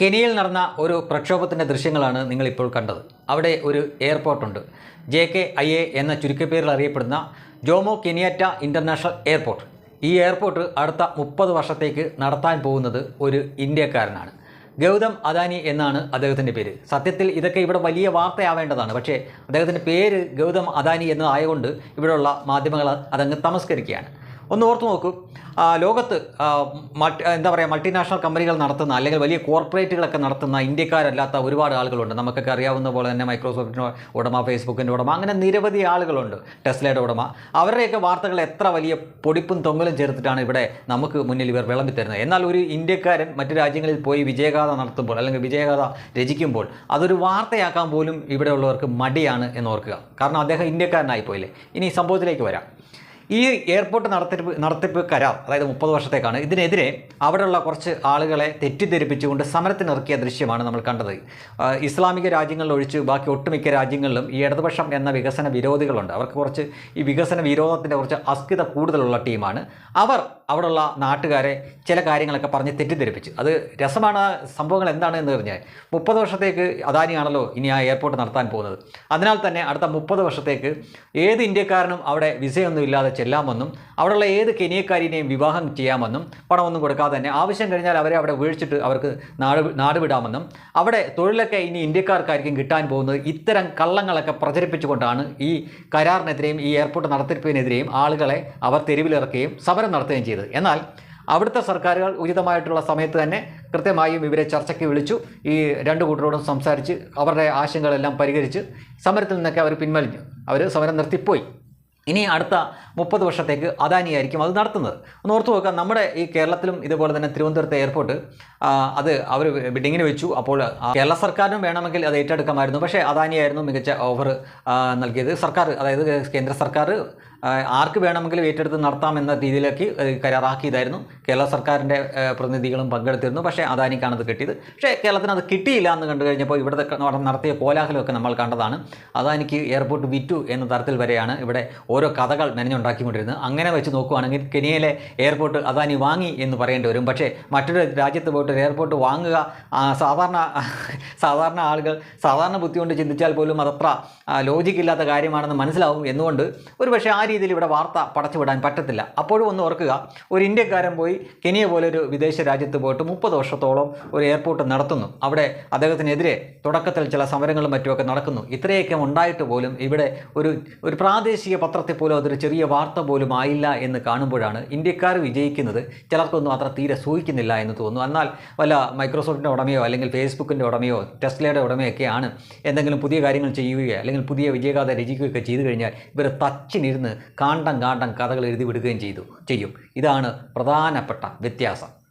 കെനിയയിൽ നടന്ന ഒരു പ്രക്ഷോഭത്തിന്റെ ദൃശ്യങ്ങളാണ് നിങ്ങളിപ്പോൾ കണ്ടത്. അവിടെ ഒരു എയർപോർട്ടുണ്ട്. ജെ കെ ഐ എ എന്ന ചുരുക്കപ്പേരിൽ അറിയപ്പെടുന്ന ജോമോ കെനിയറ്റ ഇന്റർനാഷണൽ എയർപോർട്ട്. ഈ എയർപോർട്ട് അടുത്ത മുപ്പത് വർഷത്തേക്ക് നടത്താൻ പോകുന്നത് ഒരു ഇന്ത്യക്കാരനാണ്. ഗൗതം അദാനി എന്നാണ് അദ്ദേഹത്തിന്റെ പേര്. സത്യത്തിൽ ഇതൊക്കെ ഇവിടെ വലിയ വാർത്തയാവേണ്ടതാണ്. പക്ഷേ അദ്ദേഹത്തിന്റെ പേര് ഗൗതം അദാനി എന്നതായതുകൊണ്ട് ഇവിടെയുള്ള മാധ്യമങ്ങൾ അതങ്ങ് തമസ്കരിക്കുകയാണ്. ഒന്ന് ഓർത്ത് നോക്കൂ. ലോകത്ത് മൾട്ടി എന്താ പറയുക മൾട്ടിനാഷണൽ കമ്പനികൾ നടത്തുന്ന അല്ലെങ്കിൽ വലിയ കോർപ്പറേറ്റുകളൊക്കെ നടത്തുന്ന ഇന്ത്യക്കാരല്ലാത്ത ഒരുപാട് ആളുകളുണ്ട്. നമുക്കൊക്കെ അറിയാവുന്ന പോലെ തന്നെ മൈക്രോസോഫ്റ്റിന്റെ ഉടമ ഫേസ്ബുക്കിന്റെ ഉടമ അങ്ങനെ നിരവധി ആളുകളുണ്ട്. ടെസ്ലയുടെ ഉടമ. അവരുടെയൊക്കെ വാർത്തകൾ എത്ര വലിയ പൊടിപ്പും തൊങ്ങലും ചേർത്തിട്ടാണ് ഇവിടെ നമുക്ക് മുന്നിൽ ഇവർ വിളമ്പി തരുന്നത് എന്നാൽ ഒരു ഇന്ത്യക്കാരൻ മറ്റു രാജ്യങ്ങളിൽ പോയി വിജയഗാഥ നടത്തുമ്പോൾ അല്ലെങ്കിൽ വിജയഗാഥ രചിക്കുമ്പോൾ അതൊരു വാർത്തയാക്കാൻ പോലും ഇവിടെയുള്ളവർക്ക് മടിയാണ് എന്ന് ഓർക്കുക. കാരണം അദ്ദേഹം ഇന്ത്യക്കാരനായി പോയില്ലേ ഇനി സംഭവത്തിലേക്ക് വരാം. ഈ എയർപോർട്ട് നടത്തിപ്പ് നടത്തിപ്പ് കരാർ അതായത് മുപ്പത് വർഷത്തേക്കാണ് ഇതിനെതിരെ അവിടെയുള്ള കുറച്ച് ആളുകളെ തെറ്റിദ്ധരിപ്പിച്ചുകൊണ്ട് സമരത്തിനിറക്കിയ ദൃശ്യമാണ് നമ്മൾ കണ്ടത്. ഇസ്ലാമിക രാജ്യങ്ങളിൽ ഒഴിച്ച് ബാക്കി ഒട്ടുമിക്ക രാജ്യങ്ങളിലും ഈ ഇടതുപക്ഷം എന്ന വികസന വിരോധികളുണ്ട്. അവർക്ക് കുറച്ച് ഈ വികസന വിരോധത്തിന്റെ കുറച്ച് അസ്ഥിത കൂടുതലുള്ള ടീമാണ്. അവർ അവിടെയുള്ള നാട്ടുകാരെ ചില കാര്യങ്ങളൊക്കെ പറഞ്ഞ് തെറ്റിദ്ധരിപ്പിച്ചു. അത് രസമാണ് ആ സംഭവങ്ങൾ എന്താണ് എന്ന് പറഞ്ഞാൽ മുപ്പത് വർഷത്തേക്ക് അദാനിയാണല്ലോ ഇനി ആ എയർപോർട്ട് നടത്താൻ പോകുന്നത്. അതിനാൽ തന്നെ അടുത്ത മുപ്പത് വർഷത്തേക്ക് ഏത് ഇന്ത്യക്കാരനും അവിടെ വിസയൊന്നും ഇല്ലാതെ ചെല്ലാമെന്നും അവിടെയുള്ള ഏത് കെനിയക്കാരിനെയും വിവാഹം ചെയ്യാമെന്നും പണമൊന്നും കൊടുക്കാതെ തന്നെ ആവശ്യം കഴിഞ്ഞാൽ അവരെ അവിടെ വീഴ്ചിട്ട് അവർക്ക് നാട് നാട് വിടാമെന്നും അവിടെ തൊഴിലൊക്കെ ഇനി ഇന്ത്യക്കാർക്കായിരിക്കും കിട്ടാൻ പോകുന്നത് ഇത്തരം കള്ളങ്ങളൊക്കെ പ്രചരിപ്പിച്ചുകൊണ്ടാണ് ഈ കരാറിനെതിരെയും ഈ എയർപോർട്ട് നടത്തിപ്പിനെതിരെയും ആളുകളെ അവർ തെരുവിലിറക്കുകയും സമരം നടത്തുകയും ചെയ്തത്. എന്നാൽ അവിടുത്തെ സർക്കാരുകൾ ഉചിതമായിട്ടുള്ള സമയത്ത് തന്നെ കൃത്യമായും ഇവരെ ചർച്ചയ്ക്ക് വിളിച്ചു. ഈ രണ്ട് കൂട്ടരോടും സംസാരിച്ച് അവരുടെ ആശങ്കകളെല്ലാം പരിഹരിച്ച് സമരത്തിൽ നിന്നൊക്കെ അവർ പിൻവലിഞ്ഞു. അവർ സമരം നിർത്തിപ്പോയി. ഇനി അടുത്ത മുപ്പത് വർഷത്തേക്ക് അദാനിയായിരിക്കും അത് നടത്തുന്നത്. ഒന്ന് ഓർത്തു നോക്കുക നമ്മുടെ ഈ കേരളത്തിലും ഇതുപോലെ തന്നെ തിരുവനന്തപുരത്തെ എയർപോർട്ട് അത് അവർ ബിഡിങ്ങിന് വെച്ചു. അപ്പോൾ കേരള സർക്കാരിനും വേണമെങ്കിൽ അത് ഏറ്റെടുക്കാമായിരുന്നു. പക്ഷേ അദാനിയായിരുന്നു മികച്ച ഓഫർ നൽകിയത്. സർക്കാർ അതായത് കേന്ദ്ര സർക്കാർ ആർക്ക് വേണമെങ്കിലും ഏറ്റെടുത്ത് നടത്താം എന്ന രീതിയിലേക്ക് കരാറാക്കിയതായിരുന്നു. കേരള സർക്കാരിന്റെ പ്രതിനിധികളും പങ്കെടുത്തിരുന്നു. പക്ഷേ അദാനിക്കാണ് അത് കിട്ടിയത്. പക്ഷേ കേരളത്തിന് അത് കിട്ടിയില്ല എന്ന് കണ്ടു കഴിഞ്ഞപ്പോൾ ഇവിടുത്തെ നടത്തിയ കോലാഹലമൊക്കെ നമ്മൾ കണ്ടതാണ്. അദാനിക്ക് എയർപോർട്ട് വിറ്റു എന്ന തരത്തിൽ വരെയാണ് ഇവിടെ ഓരോ കഥകൾ മെനഞ്ഞുണ്ടാക്കിക്കൊണ്ടിരുന്നത് അങ്ങനെ വെച്ച് നോക്കുകയാണെങ്കിൽ കെനിയയിലെ എയർപോർട്ട് അദാനി വാങ്ങി എന്ന് പറയേണ്ടി വരും. പക്ഷേ മറ്റൊരു രാജ്യത്ത് പോയിട്ട് എയർപോർട്ട് വാങ്ങുക സാധാരണ സാധാരണ ആളുകൾ സാധാരണ ബുദ്ധി കൊണ്ട് ചിന്തിച്ചാൽ പോലും അതത്ര ലോജിക്കില്ലാത്ത കാര്യമാണെന്ന് മനസ്സിലാവും. എന്നുകൊണ്ട് ഒരു പക്ഷേ ആ രീതിയിൽ ഇവിടെ വാർത്ത പടച്ചുവിടാൻ പറ്റത്തില്ല. അപ്പോഴും ഒന്ന് ഓർക്കുക ഒരു ഇന്ത്യക്കാരൻ പോയി കെനിയ പോലെ ഒരു വിദേശ രാജ്യത്ത് പോയിട്ട് മുപ്പത് വർഷത്തോളം ഒരു എയർപോർട്ട് നടത്തുന്നു. അവിടെ അദ്ദേഹത്തിനെതിരെ തുടക്കത്തിൽ ചില സമരങ്ങളും മറ്റുമൊക്കെ നടക്കുന്നു. ഇത്രയൊക്കെ ഉണ്ടായിട്ട് പോലും ഇവിടെ ഒരു ഒരു പ്രാദേശിക പത്രത്തിൽ പോലും അതൊരു ചെറിയ വാർത്ത പോലും ആയില്ല എന്ന് കാണുമ്പോഴാണ് ഇന്ത്യക്കാർ വിജയിക്കുന്നത്. ചിലർക്കൊന്നും അത്ര തീരെ സൂഹിക്കുന്നില്ല എന്ന് തോന്നുന്നു. എന്നാൽ വല്ല മൈക്രോസോഫ്റ്റിന്റെ ഉടമയോ അല്ലെങ്കിൽ ഫേസ്ബുക്കിന്റെ ഉടമയോ ടെസ്ലയുടെ ഉടമയൊക്കെയാണ് എന്തെങ്കിലും പുതിയ കാര്യങ്ങൾ ചെയ്യുകയോ അല്ലെങ്കിൽ പുതിയ വിജയഗാഥ രചിക്കുകയൊക്കെ ചെയ്തു കഴിഞ്ഞാൽ ഇവർ തച്ചിനിരുന്ന് കാണ്ടം കാണ്ടം കഥകൾ എഴുതി വിടുകയും ചെയ്തു ചെയ്യും. ഇതാണ് പ്രധാനപ്പെട്ട വ്യത്യാസം.